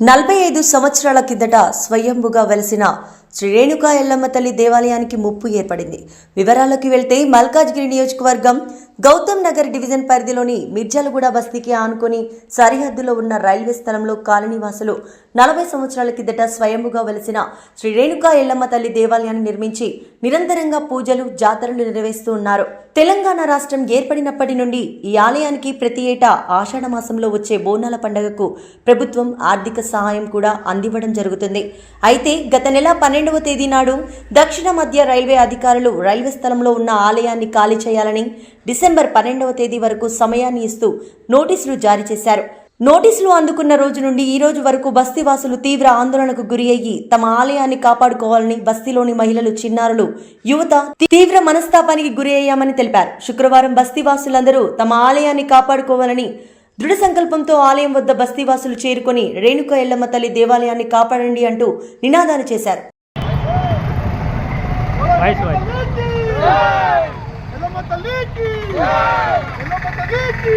నలభై ఐదు సంవత్సరాల కిందట స్వయంభుగా వెలిసిన శ్రీ రేణుకా ఎల్లమ్మ తల్లి దేవాలయానికి ముప్పు ఏర్పడింది. వివరాలకు వెళ్తే మల్కాజ్గిరి నియోజకవర్గం గౌతమ్ నగర్ డివిజన్ పరిధిలోని మిర్జాలగూడ బస్తీకి ఆనుకొని సరిహద్దులో ఉన్న రైల్వే స్థలంలో కాలనీవాసులు నలభై సంవత్సరాల కిందట స్వయంభుగా వెలిసిన శ్రీ రేణుకా ఎల్లమ్మ తల్లి దేవాలయాన్ని నిర్మించి నిరంతరంగా పూజలు జాతరలు నిర్వహిస్తూ ఉన్నారు. తెలంగాణ రాష్ట్రం ఏర్పడినప్పటి నుండి ఈ ఆలయానికి ప్రతి ఏటా ఆషాఢ మాసంలో వచ్చే బోనాల పండుగకు ప్రభుత్వం ఆర్థిక సహాయం కూడా అందివ్వడం జరుగుతుంది. అయితే గత నెల పన్నెండవ తేదీ నాడు దక్షిణ మధ్య రైల్వే అధికారులు రైల్వే స్థలంలో ఉన్న ఆలయాన్ని ఖాళీ చేయాలని డిసెంబర్ పన్నెండవ తేదీ వరకు సమయాన్ని ఇస్తూ నోటీసులు జారీ చేశారు. నోటీసులు అందుకున్న రోజు నుండి ఈ రోజు వరకు బస్తీవాసులు తీవ్ర ఆందోళనకు గురి అయ్యి తమ ఆలయాన్ని కాపాడుకోవాలని బస్తీలోని మహిళలు చిన్నారులు యువత తీవ్ర మనస్తాపానికి గురి అయ్యామని తెలిపారు. శుక్రవారం బస్తీవాసులందరూ తమ ఆలయాన్ని కాపాడుకోవాలని దృఢ సంకల్పంతో ఆలయం వద్ద బస్తీవాసులు చేరుకొని రేణుక ఎల్లమ్మ తల్లి దేవాలయాన్ని కాపాడండి అంటూ నినాదాలు చేశారు. వాయిస్ వాయిస్ ఎల్లమ్మ తల్లికి ఎల్లమ్మ తల్లికి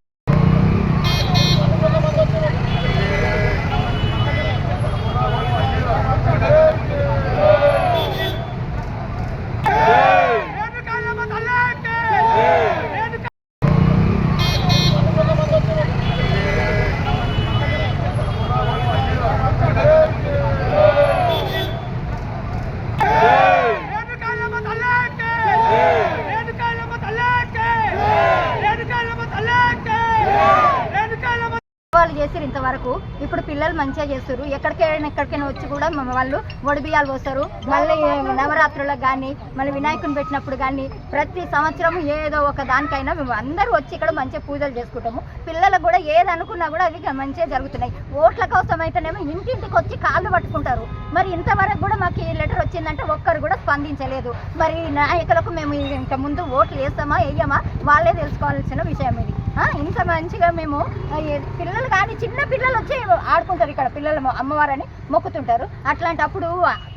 వరకు ఇప్పుడు పిల్లలు మంచిగా చేస్తారు ఎక్కడికైనా ఎక్కడికైనా వచ్చి కూడా వాళ్ళు ఒడిబియ్యాలు పోస్తారు. మళ్ళీ నవరాత్రులకు కానీ మళ్ళీ వినాయకుని పెట్టినప్పుడు కానీ ప్రతి సంవత్సరం ఏదో ఒక దానికైనా మేము అందరూ వచ్చి ఇక్కడ మంచిగా పూజలు చేసుకుంటాము. పిల్లలకు కూడా ఏది అనుకున్నా కూడా అవి మంచిగా జరుగుతున్నాయి. ఓట్ల కోసం అయితేనేమో ఇంటింటికి వచ్చి కాళ్ళు పట్టుకుంటారు. మరి ఇంతవరకు కూడా మాకు ఈ లెటర్ వచ్చిందంటే ఒక్కరు కూడా స్పందించలేదు. మరి నాయకులకు మేము ఇంత ముందు ఓట్లు వేస్తామా వేయమా? వాళ్ళే తెలుసుకోవాల్సిన విషయం ఇది. ఇంత మంచిగా మేము పిల్లలు కానీ చిన్న పిల్లలు వచ్చి ఆడుకుంటారు ఇక్కడ పిల్లలు అమ్మవారని మొక్కుతుంటారు. అట్లాంటప్పుడు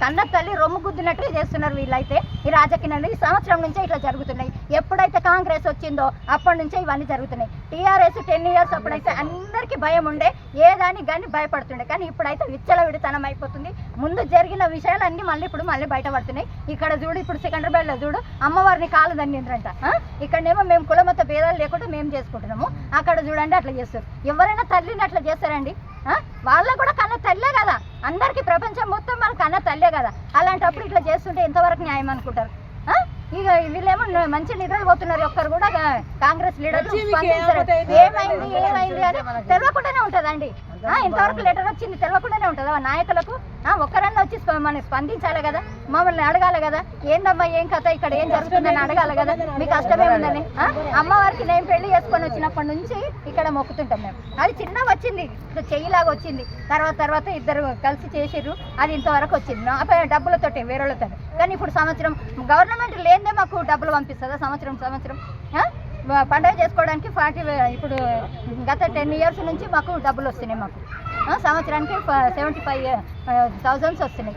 తన్న తల్లి రొమ్ము గుద్దినట్టు చేస్తున్నారు వీళ్ళైతే. ఈ రాజకీయాలు ఈ సంవత్సరం నుంచే ఇట్లా జరుగుతున్నాయి. ఎప్పుడైతే కాంగ్రెస్ వచ్చిందో అప్పటి నుంచే ఇవన్నీ జరుగుతున్నాయి. టీఆర్ఎస్ టెన్ ఇయర్స్ అప్పుడైతే అందరికీ భయం ఉండే ఏ కానీ భయపడుతుండే. కానీ ఇప్పుడైతే విచ్చల విడితనం అయిపోతుంది. ముందు జరిగిన విషయాలన్నీ మళ్ళీ ఇప్పుడు మళ్ళీ బయటపడుతున్నాయి. ఇక్కడ చూడు ఇప్పుడు సికింద్రాబాద్లో చూడు అమ్మవారిని కాలు దండింద్రంట ఇక్కడనేమో మేము కులమత భేదాలు లేకుండా మేము చేసుకుంటున్నాం. చేసుకుంటున్నాము అక్కడ చూడండి అట్లా చేస్తారు. ఎవరైనా తల్లిని అట్లా చేస్తారండి? వాళ్ళకు కూడా కన్న తల్లే కదా. అందరికీ ప్రపంచం మొత్తం మన కన్న తల్లే కదా. అలాంటప్పుడు ఇట్లా చేస్తుంటే ఎంతవరకు న్యాయం అనుకుంటారు? ఇక వీళ్ళేమో మంచి నిద్రలు పోతున్నారు. ఒక్కరు కూడా కాంగ్రెస్ లీడర్లు స్పందించరు. ఏమైంది? ఏమైంది అని తెలియకుండానే ఉంటుందండి. ఇంతవరకు లెటర్ వచ్చింది. తెలియకుండానే ఉంటుందా? నాయకులకు ఒకరన్నా వచ్చి స్ప- మనం స్పందించాలి కదా. మమ్మల్ని అడగాలి కదా. ఏందమ్మా ఏం కథ ఇక్కడ ఏం జరుగుతుందని అడగాలి కదా. మీకు కష్టమే ఉందని. ఆ? అమ్మవారికి నేను పెళ్ళి చేసుకొని వచ్చినప్పటి నుంచి ఇక్కడ మొక్కుతుంటాం మేము. అది చిన్న వచ్చింది. ఇట్లా చెయ్యిలాగా వచ్చింది. తర్వాత తర్వాత ఇద్దరు కలిసి చేసిర్రు. అది ఇంతవరకు వచ్చింది. నా పై డబ్బులతోటి వేరేళ్ళతో కానీ ఇప్పుడు సంవత్సరం గవర్నమెంట్ లేదే మాకు డబ్బులు పంపిస్తుందా? సంవత్సరం సంవత్సరం. పండుగ పండగ చేసుకోవడానికి ఫార్టీ ఇప్పుడు గత టెన్ ఇయర్స్ నుంచి మాకు డబ్బులు వస్తున్నాయి మాకు. సంవత్సరానికి సెవెంటీ ఫైవ్ థౌజండ్స్ వస్తున్నాయి.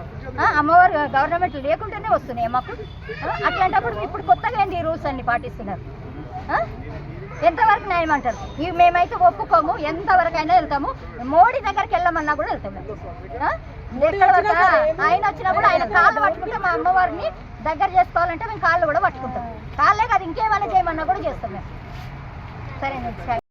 అమ్మవారు గవర్నమెంట్ లేకుండానే వస్తున్నాయి మాకు. అట్లాంటప్పుడు ఇప్పుడు కొత్తగా ఏంటి రూల్స్ అన్ని పాటిస్తున్నారు? ఎంతవరకు న్యాయం అంటారు? ఇవి మేమైతే ఒప్పుకోము ఎంతవరకు అయినా వెళ్తాము. మోడీ దగ్గరికి వెళ్ళమన్నా కూడా వెళ్తాము ఆయన వచ్చినా కూడా ఆయన కాళ్ళు పట్టుకుంటే మా అమ్మవారిని దగ్గర చేసుకోవాలంటే మేము కాళ్ళు కూడా పట్టుకుంటాం. కాళ్ళే కాదు ఇంకేమైనా చేయమన్నా కూడా చేస్తాం మేము. సరేనండి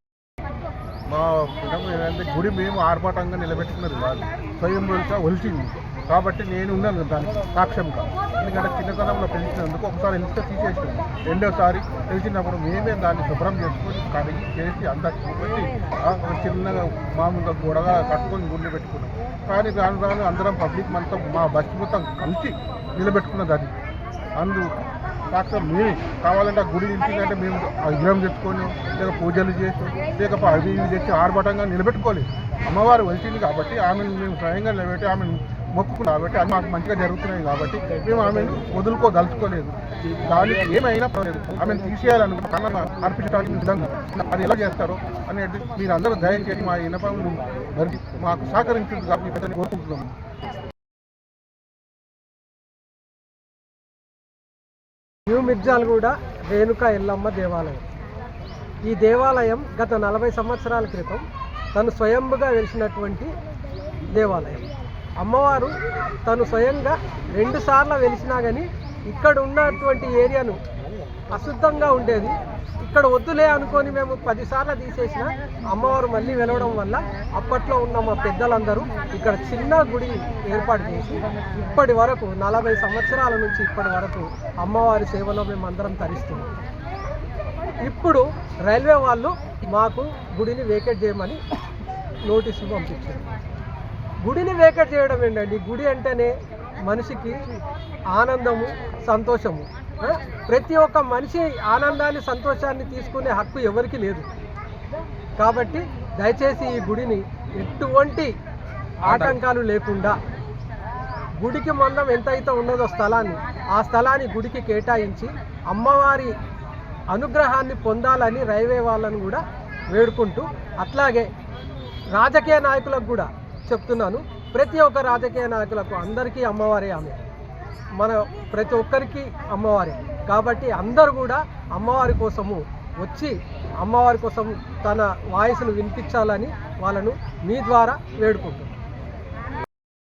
ఏంటంటే గుడి మేము ఆర్భాటంగా నిలబెట్టుకున్నది వాళ్ళు స్వయంగా ఒలిచింది కాబట్టి నేను ఉన్నాను దానికి సాక్ష్యంగా. ఎందుకంటే చిన్నతనంలో పెంచినందుకు ఒకసారి వెళ్తే తీసేసాను రెండోసారి తెలిసినప్పుడు మేమే దాన్ని శుభ్రం చేసుకొని కడిగి చేసి అంతా చూపెట్టి చిన్నగా మామూలుగా గొడగా కట్టుకొని గుండె పెట్టుకున్నాం. కానీ దాని రాను అందరం పబ్లిక్ మొత్తం మా బస్ మొత్తం కలిసి నిలబెట్టుకున్నది అది. అందు కాకపోతే మీ కావాలంటే ఆ గుడి ఇంటికంటే మేము విగ్రహం తెచ్చుకొని లేక పూజలు చేసి లేకపోతే అవి ఇవి తెచ్చి ఆర్భటంగా నిలబెట్టుకోలేదు అమ్మవారు వచ్చింది కాబట్టి ఆమెను మేము స్వయంగా నిలబెట్టి ఆమెను మొక్కుకున్నాం కాబట్టి అది మాకు మంచిగా జరుగుతున్నాయి కాబట్టి మేము ఆమెను వదులుకోదలుచుకోలేదు. దానికి ఏమైనా పర్లేదు ఆమెను తీసేయాలనుకుంటున్నా అర్పించడానికి విధంగా అది ఎలా చేస్తారో అనేది మీరు అందరూ దయచేసి మా ఇనపములు మాకు సహకరించింది కాబట్టి కోరుకుంటున్నాము. న్యూ మిర్జాలగూడ రేణుక ఎల్లమ్మ దేవాలయం. ఈ దేవాలయం గత నలభై సంవత్సరాల క్రితం తను స్వయంగా వెలిసినటువంటి దేవాలయం. అమ్మవారు తను స్వయంగా రెండుసార్లు వెలిసినా కానీ ఇక్కడ ఉన్నటువంటి ఏరియాను అశుద్ధంగా ఉండేది. ఇక్కడ వద్దులే అనుకొని మేము పదిసార్లు తీసేసిన అమ్మవారు మళ్ళీ వెలవడం వల్ల అప్పట్లో ఉన్న మా పెద్దలందరూ ఇక్కడ చిన్న గుడి ఏర్పాటు చేసి ఇప్పటి వరకు నలభై సంవత్సరాల నుంచి ఇప్పటి వరకు అమ్మవారి సేవలో మేము అందరం తరిస్తున్నాం. ఇప్పుడు రైల్వే వాళ్ళు మాకు గుడిని వేకెట్ చేయమని నోటీసులు పంపించారు. గుడిని వేకెట్ చేయడం ఏంటండి గుడి అంటేనే మనిషికి ఆనందము సంతోషము. ప్రతి ఒక్క మనిషి ఆనందాన్ని సంతోషాన్ని తీసుకునే హక్కు ఎవరికి లేదు. కాబట్టి దయచేసి ఈ గుడిని ఎటువంటి ఆటంకాలు లేకుండా గుడికి మందం ఎంతైతే ఉన్నదో స్థలాన్ని ఆ స్థలాన్ని గుడికి కేటాయించి అమ్మవారి అనుగ్రహాన్ని పొందాలని రైల్వే వాళ్ళను కూడా వేడుకుంటూ అట్లాగే రాజకీయ నాయకులకు కూడా చెప్తున్నాను. ప్రతి ఒక్క రాజకీయ నాయకులకు అందరికీ అమ్మవారే ఆమె. మన ప్రతి ఒక్కరికి అమ్మవారే. కాబట్టి అందరూ కూడా అమ్మవారి కోసము వచ్చి అమ్మవారి కోసం తన వాయిస్ను వినిపించాలని వాళ్ళను మీ ద్వారా వేడుకుంటున్నాను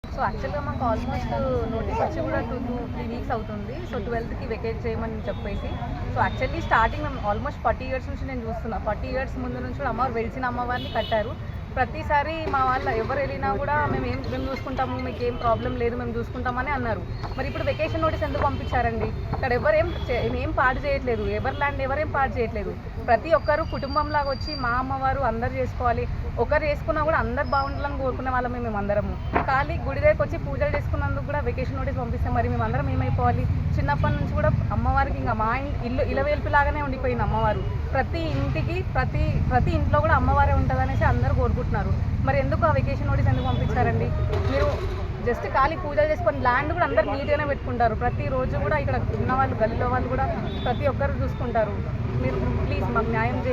సో యాక్చువల్గా మాకు ఆల్మోస్ట్ నోటీస్ వచ్చి కూడా టూ టూ త్రీ వీక్స్ అవుతుంది. సో ట్వెల్త్కి వెకేట్ చేయమని చెప్పేసి. So actually starting almost forty years నుంచి నేను చూస్తున్నా. ఫార్టీ ఇయర్స్ ముందు నుంచి కూడా అమ్మవారు వెలిసిన అమ్మవారిని కట్టారు. ప్రతిసారి మా వాళ్ళ ఎవరు వెళ్ళినా కూడా మేము ఏం మేము చూసుకుంటాము మీకు ఏం ప్రాబ్లం లేదు మేము చూసుకుంటామని అన్నారు. మరి ఇప్పుడు వెకేషన్ నోటీస్ ఎందుకు పంపించారండి? ఇక్కడ ఎవరేం చే- ఏం పాడు చేయట్లేదు. ఎవరి ల్యాండ్ ఎవరేం పాడు చేయట్లేదు. ప్రతి ఒక్కరు కుటుంబంలాగా వచ్చి మా అమ్మవారు అందరు చేసుకోవాలి. ఒకరు చేసుకున్నా కూడా అందరు బాగుండాలని కోరుకునే వాళ్ళం మేము అందరము. ఖాళీ గుడి దగ్గరకు వచ్చి పూజలు చేసుకున్నందుకు కూడా వెకేషన్ నోటీస్ పంపిస్తే మరి మేము అందరం ఏమైపోవాలి? చిన్నప్పటి నుంచి కూడా అమ్మవారికి ఇంకా మా ఇల్లు ఇల్లు ఇలవేల్పులాగానే ఉండిపోయింది అమ్మవారు. ప్రతి ఇంటికి ప్రతి ప్రతి ఇంట్లో కూడా అమ్మవారే ఉంటుందనేసి అందరూ కోరుకుంటున్నారు. మరి ఎందుకు ఆ వెకేషన్ నోటీస్ ఎందుకు పంపించారండి? మీరు జస్ట్ ఖాళీ పూజలు చేసుకొని ల్యాండ్ కూడా అందరు నీట్గానే పెట్టుకుంటారు. ప్రతి రోజు కూడా ఇక్కడ ఉన్న వాళ్ళు గల్లీలో వాళ్ళు కూడా ప్రతి ఒక్కరు చూసుకుంటారు. మీరు ప్లీజ్ మాకు న్యాయం చేయండి.